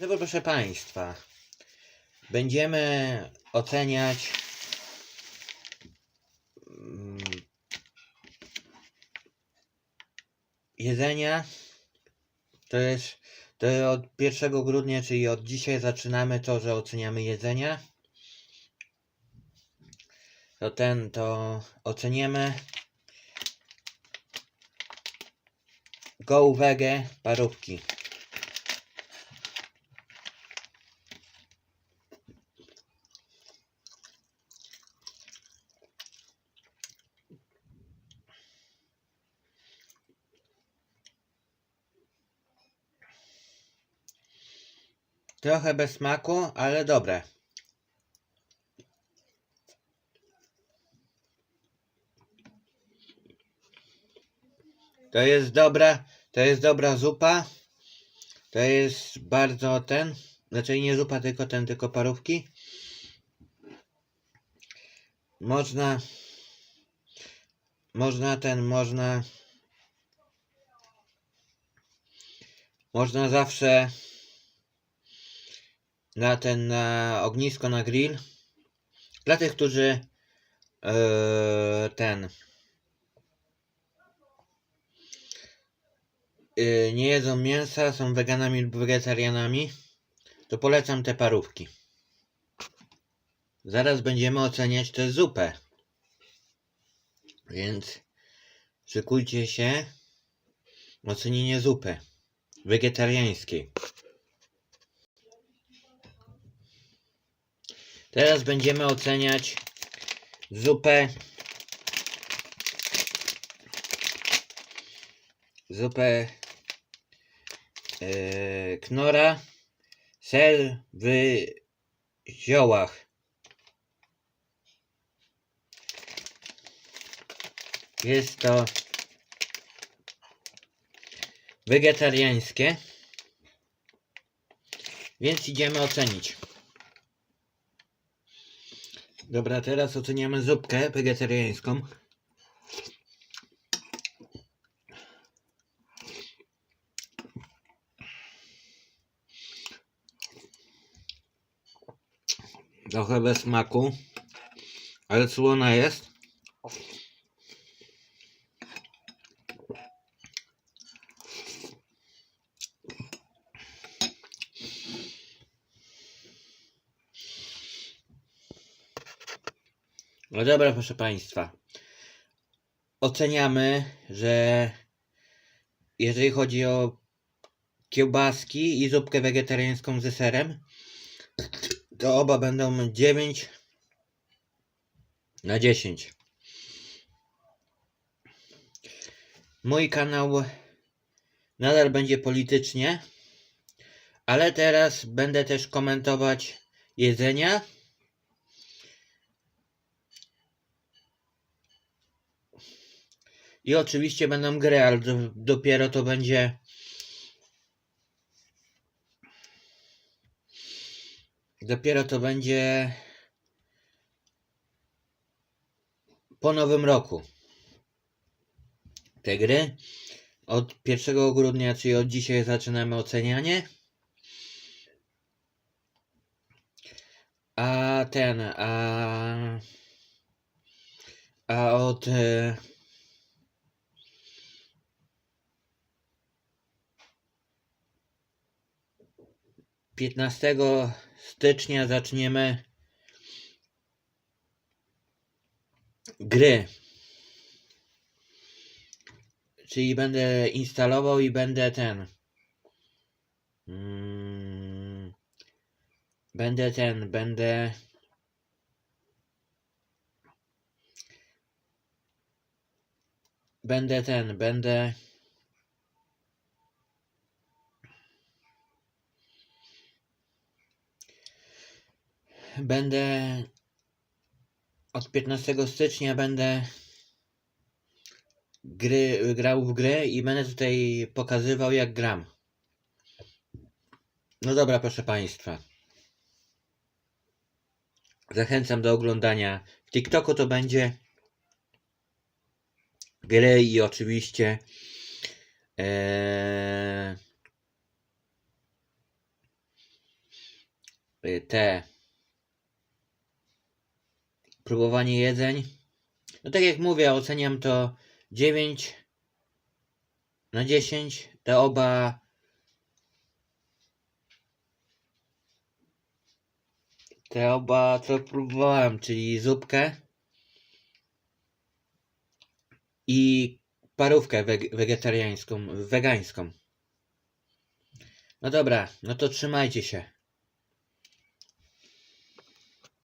Dobra, proszę Państwa, będziemy oceniać mm, jedzenia. To jest to od 1 grudnia, czyli od dzisiaj zaczynamy to, że oceniamy jedzenia. To ten to oceniemy. Go Wege parówki. Trochę bez smaku, ale dobre. To jest dobra, to jest dobra zupa. To jest bardzo ten, znaczy nie zupa, tylko ten, tylko parówki. Można, można ten, można, można zawsze na ten, na ognisko, na grill. Dla tych, którzy yy, ten yy, nie jedzą mięsa, są weganami lub wegetarianami, to polecam te parówki. Zaraz będziemy oceniać tę zupę. Więc szykujcie się ocenienie zupy wegetariańskiej. Teraz będziemy oceniać zupę. Zupę e, knora ser w ziołach. Jest to wegetariańskie więc idziemy ocenić Dobra, teraz oceniamy zupkę wegetariańską. Trochę bez smaku, ale słona jest. No dobra, proszę Państwa. Oceniamy, że jeżeli chodzi o kiełbaski i zupkę wegetariańską ze serem, to oba będą 9 na 10. Mój kanał nadal będzie politycznie, ale teraz będę też komentować jedzenia. I oczywiście będą gry, ale do, dopiero to będzie. Dopiero to będzie po nowym roku. Te gry. Od 1 grudnia, czyli od dzisiaj zaczynamy ocenianie. A ten, a. A od. 15 stycznia zaczniemy gry. Czyli będę instalował i będę ten. Mm, będę ten, będę. Będę ten, będę. Będę od 15 stycznia będę gry, grał w grę i będę tutaj pokazywał jak gram. No dobra, proszę Państwa. Zachęcam do oglądania. W TikToku to będzie gry i oczywiście e, y, te próbowanie jedzeń. No tak jak mówię, oceniam to 9 na 10. Te oba te oba co próbowałem, czyli zupkę i parówkę weg- wegetariańską, wegańską. No dobra, no to trzymajcie się.